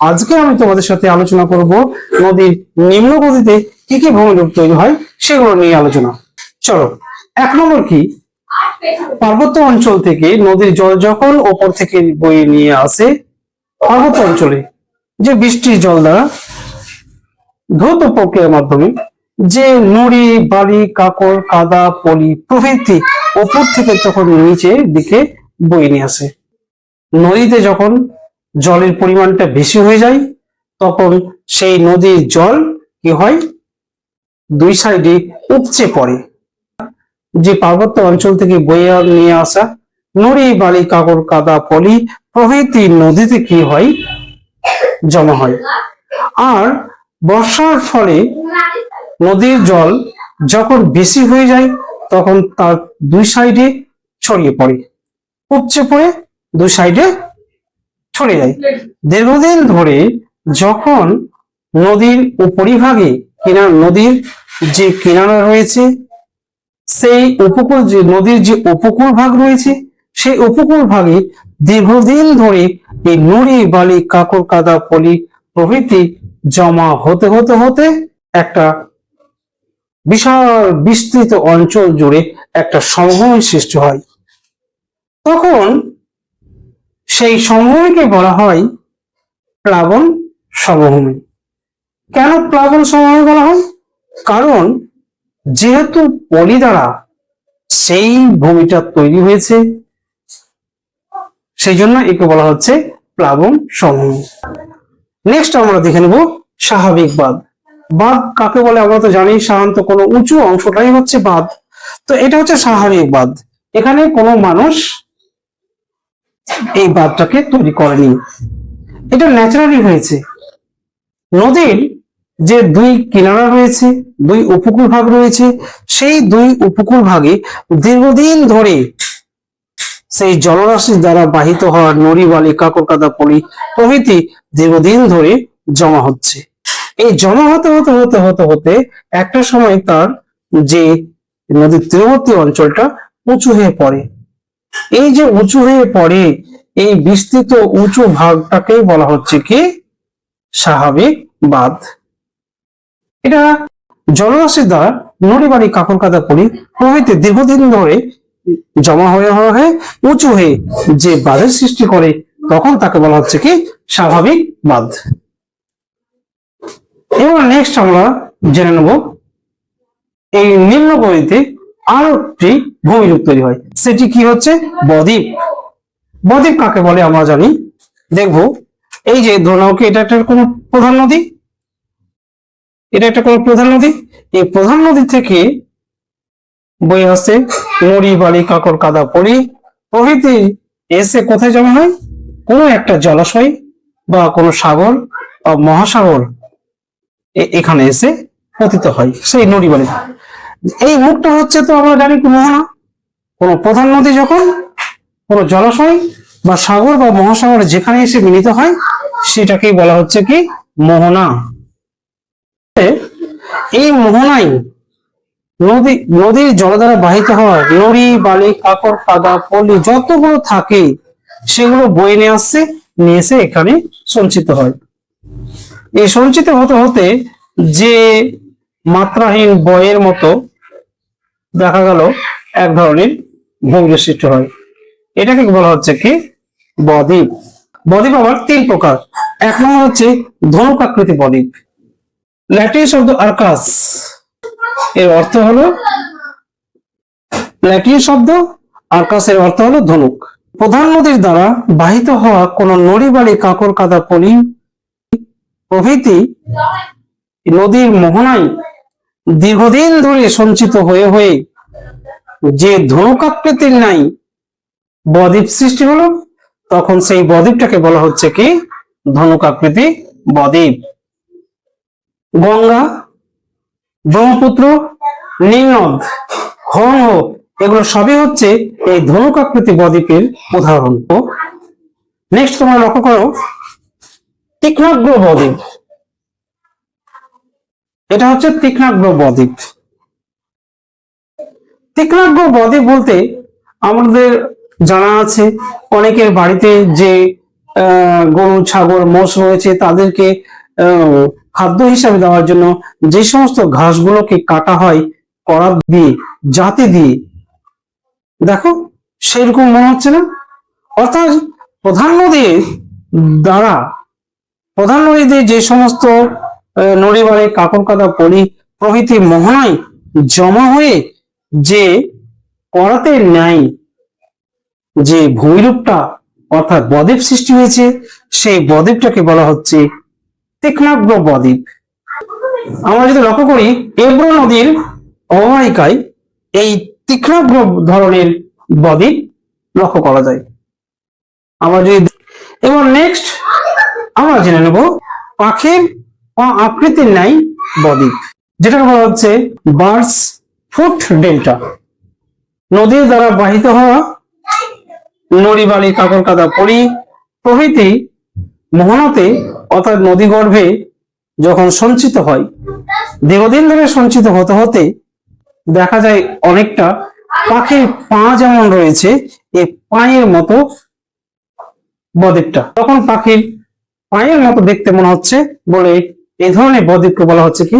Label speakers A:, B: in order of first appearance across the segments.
A: আজকে আমি তোমাদের সাথে আলোচনা করব নদীর নিম্ন গতিতে কি কি ভূমিরূপ তৈরি হয় সেগুলো নিয়ে আলোচনা। চলো, এক নম্বর কি? পার্বত্য অঞ্চল থেকে নদীর জল যখন ওপর থেকে বয়ে নিয়ে আসে, পার্বত্য অঞ্চলে যে বৃষ্টির জল দ্বারা ধৌত প্রক্রিয়ার মাধ্যমে যে নুড়ি, বালি কাকড় কাদা, পলি প্রভৃতি ওপর থেকে তখন নিচে দিকে বয়ে নিয়ে আসে, নদীতে যখন জলের পরিমাণটা বেশি হয়ে যায়, তখন সেই নদীর জল কি হয়? দুই সাইডে উপচে পড়ে। যে পার্বত্য অঞ্চল থেকে বয়ে নিয়ে আসা নুড়ি বালি কাকড় কাদা, পলি প্রভৃতি নদীতে কি হয়? জমা হয়। আর বর্ষার ফলে নদীর জল যখন বেশি হয়ে যায়, তখন তার দুই সাইডে ছড়িয়ে পড়ে। উপচে পড়ে, দুই সাইডে ছড়িয়ে যায়। দীর্ঘদিন ধরে যখন নদীর উপরিভাগে কিনার নদীর যে কিনারা রয়েছে, সেই উপকূল যে নদীর যে উপকূল ভাগ রয়েছে, সেই উপকূল ভাগে দীর্ঘদিন ধরে এই নুড়ি, বালি, কাকর, কাদা, পলি প্রভৃতি জমা হতে হতে হতে একটা বিশাল বিস্তৃত অঞ্চল জুড়ে একটা সমভূমি সৃষ্টি হয়। তখন সেই সমভূমিকে বলা হয় প্লাবন সমভূমি। কেন প্লাবন সমভূমি বলা হয়? কারণ যেহেতু পলি দ্বারা সেই ভূমিটা তৈরি হয়েছে, সেই জন্য একে বলা হচ্ছে প্লাবন সমভূমি। নেক্সট আমরা দেখে নেব স্বাভাবিক বাঁধ। বাঁধ কাকে বলে? আমরা তো জানি সাধারণত কোনো উঁচু অংশটাই হচ্ছে বাঁধ। তো এটা হচ্ছে স্বাভাবিক বাঁধ। এখানে কোনো মানুষ এই বাঁধটাকে তৈরি করেনি। এটা ন্যাচারালি হয়েছে। নদীর যে দুই কিনারা রয়েছে, দুই উপকূল ভাগ রয়েছে, সেই দুই উপকূল ভাগে দীর্ঘদিন ধরে সেই জলরাশি দ্বারা বাহিত হওয়া নড়ি বালি কাকর কাদা পলি প্রভৃতি দীর্ঘদিন ধরে জমা হচ্ছে। এই জমা হতে হতে হতে হতে হতে একটা সময় তার যে নদীর তীরবর্তী অঞ্চলটা উঁচু হয়ে পড়ে। এই যে উঁচু হয়ে পড়ে, এই বিস্তৃত উঁচু ভাগটাকেই বলা হচ্ছে কি? স্বাভাবিক বাঁধ। এটা জলরাশি দ্বারা নড়ি বাড়ি কাকর কাদা পড়ি প্রভৃতি দীর্ঘদিন ধরে জমা হয়ে হয়ে উঁচু হয়ে যে বাঁধের সৃষ্টি করে, তখন তাকে বলা হচ্ছে কি? স্বাভাবিক বাঁধ। এবার নেক্সট আমরা জেনে নেব, এই নিম্ন গতিতে আরও একটি ভূমিরূপ তৈরি হয়। সেটি কি হচ্ছে? বদ্বীপ। বদ্বীপ কাকে বলে আমরা জানি? দেখব। এই যে ধরুন এটা একটা কোনো প্রধান নদী? এটা একটা কোনো প্রধান নদী? এই প্রধান নদী থেকে বয়ে আসছে মুড়ি বালি কাকর কাদা পড়ি প্রভৃতি। এসে কোথায় জমা হয়? কোনো একটা জলাশয় বা কোনো সাগর বা মহাসাগর এখানে এসে পতিত হয়। সেই নদী বালি। এই মুখটা হচ্ছে তো আমরা জানি কি মোহনা কোনো প্রধান নদী যখন, কোনো জলাশয় বা সাগর বা মহাসাগরে যেখানে এসে মিলিত হয়, সেটাকেই বলা হচ্ছে কি মোহনা। এই মোহনাই নদী, নদীর জল দ্বারা বাহিত হওয়া নড়ি, বালি, কাকর, কাদা, পলি যতগুলো থাকে, সেগুলো বয়ে নিয়ে আসছে, নিয়ে এসে এখানে সঞ্চিত হয়। এই সঞ্চিত হতে হতে যে মাত্রাহীন বয়ের মতো দেখা গেল এক ধরনের ভঙ্গি সৃষ্টি হয়। এটাকে বলা হচ্ছে কি? বদ্বীপ। বদ্বীপ আবার তিন প্রকার। এক নম্বর হচ্ছে ধনুক আকৃতি বদ্বীপ। ল্যাটিন শব্দ আর্কাস। এর অর্থ হলো ল্যাটিন শব্দ, আর্কাসের অর্থ হলো ধনুক। প্রধান নদীর দ্বারা বাহিত হওয়া কোন নড়ি বাড়ি কাকর কাদা পলি প্রভৃতি নদীর মোহনায় দীর্ঘদিন ধরে সঞ্চিত হয়ে হয়ে যে ধনুক আকৃতির নাই বদ্বীপ সৃষ্টি হলো, তখন সেই বদ্বীপটাকে বলা হচ্ছে কি? ধনুক আকৃতি বদ্বীপ। গঙ্গা, ব্রহ্মপুত্র নীলনদ হরণ এগুলো সবই হচ্ছে এই ধনুক আকৃতি বদ্বীপের উদাহরণ। নেক্সট তোমরা লক্ষ্য করো, তীক্ষ্ণাগ্র বদ্বীপ। এটা হচ্ছে তীক্ষ্ণাগ্র বদ্বীপ। তীক্ষ্ণাগ্র বদ্বীপ বলতে আমাদের জানা আছে, অনেকের বাড়িতে যে গরু, ছাগল, মোষ রয়েছে, তাদেরকে খাদ্য হিসাবে দেওয়ার জন্য যে সমস্ত ঘাসগুলোকে কাটা হয় করাত দিয়ে, জাতি দিয়ে। দেখো, সেরকম মনে হচ্ছে না? অর্থাৎ প্রধান নদীর দ্বারা, প্রধান নদীতে যে সমস্ত নড়িবাড়ি কাকর কাদা পলি প্রভৃতি মোহনায় জমা হয়ে যে করাতে ন্যায় যে ভূমিরূপটা অর্থাৎ বদ্বীপ সৃষ্টি হয়েছে, সেই বদ্বীপটাকে বলা হচ্ছে তীক্ষ্ণাগ্র বদ্বীপ। আমরা যদি লক্ষ্য করি, এব্রো নদীর অববাহিকায় এই তীক্ষ্ণাগ্র ধরনের বদ্বীপ লক্ষ্য করা যায়। আমরা যদি এবার নেক্সট আমরা জেনে নেব পাখির আকৃতির ন্যায় বদ্বীপ যেটাকে বলা হচ্ছে বার্ডস ফুট ডেল্টা। নদীর দ্বারা বাহিত হওয়া নড়ি বালি কাকর কাদা পরি প্রভৃতি মোহনাতে, অর্থাৎ নদী গর্ভে যখন সঞ্চিত হয়, দীর্ঘদিন ধরে সঞ্চিত হতে হতে দেখা যায় অনেকটা পাখির পা যেমন রয়েছে এই পায়ের মতো বদ্বীপটা। তখন পাখির পায়ের মতো দেখতে মনে হচ্ছে বলে এই ধরনের বদ্বীপকে বলা হচ্ছে কি?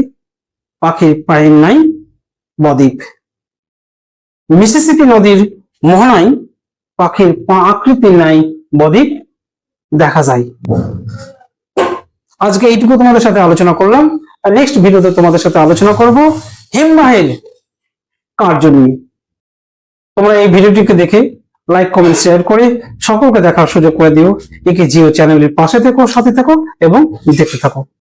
A: পাখির পায়ের নাই, বদ্বীপ। মিসিসিপি নদীর মোহনায় পাখির পা আকৃতির নাই, বদ্বীপ দেখা যায়। আজকে এইটুকু তোমাদের সাথে আলোচনা করলাম। আর নেক্সট ভিডিওতে তোমাদের সাথে আলোচনা করব হিমবাহের কার্য নিয়ে তোমরা এই ভিডিওটিকে দেখে লাইক কমেন্ট শেয়ার করে সকলকে দেখার সুযোগ করে দিও। একে জিও চ্যানেলের পাশে থেকো, সাথে থাকো এবং দেখতে থাকো।